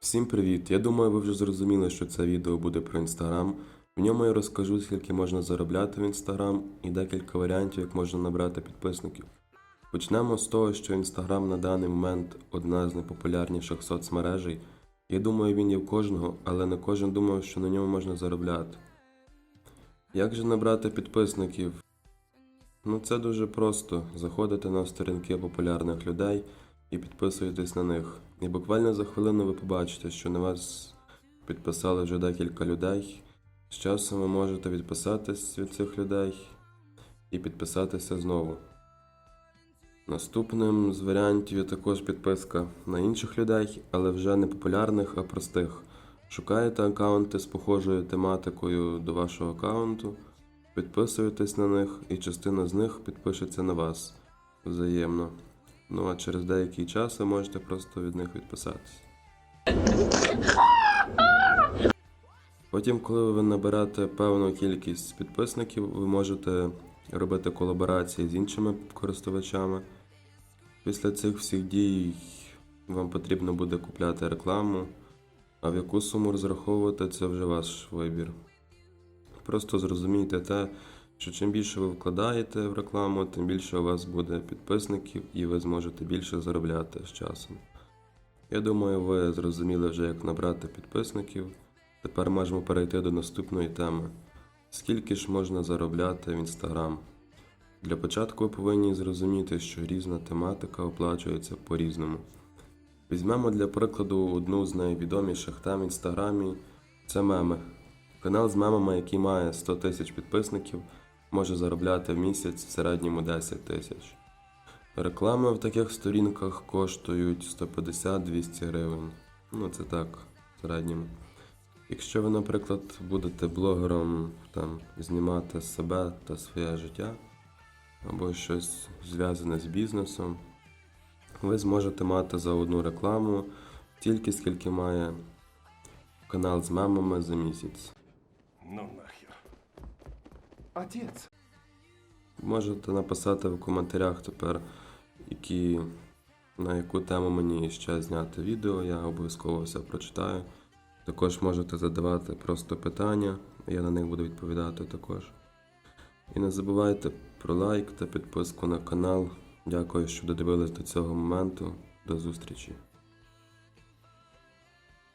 Всім привіт! Я думаю, ви вже зрозуміли, що це відео буде про інстаграм. В ньому я розкажу, скільки можна заробляти в інстаграм і декілька варіантів, як можна набрати підписників. Почнемо з того, що інстаграм на даний момент одна з найпопулярніших соцмережей. Я думаю, він є в кожного, але не кожен думав, що на ньому можна заробляти. Як же набрати підписників? Ну це дуже просто. Заходите на сторінки популярних людей і підписуєтесь на них. І буквально за хвилину ви побачите, що на вас підписали вже декілька людей. З часом ви можете відписатись від цих людей і підписатися знову. Наступним з варіантів є також підписка на інших людей, але вже не популярних, а простих. Шукаєте аккаунти з похожою тематикою до вашого аккаунту, підписуєтесь на них, і частина з них підпишеться на вас взаємно. Ну а через деякий час ви можете просто від них відписатись. Потім, коли ви наберете певну кількість підписників, ви можете робити колаборації з іншими користувачами. Після цих всіх дій вам потрібно буде купляти рекламу, а в яку суму розраховувати це вже ваш вибір. Просто зрозумійте те, що чим більше ви вкладаєте в рекламу, тим більше у вас буде підписників і ви зможете більше заробляти з часом. Я думаю, ви зрозуміли вже, як набрати підписників. Тепер можемо перейти до наступної теми. Скільки ж можна заробляти в Інстаграм? Для початку ви повинні зрозуміти, що різна тематика оплачується по-різному. Візьмемо для прикладу одну з найвідоміших тем в інстаграмі це меми. Канал з мемами, який має 100 тисяч підписників, може заробляти в місяць в середньому 10 тисяч. Реклами в таких сторінках коштують 150-200 гривень. Ну, це так, в середньому. Якщо ви, наприклад, будете блогером там, знімати себе та своє життя, або щось зв'язане з бізнесом, ви зможете мати за одну рекламу тільки скільки має канал з мемами за місяць. Ну нахер. Отец. Можете написати в коментарях тепер, які, на яку тему мені ще зняти відео, я обов'язково все прочитаю. Також можете задавати просто питання, я на них буду відповідати також. І не забувайте про лайк та підписку на канал. Дякую, що додивились до цього моменту. До зустрічі!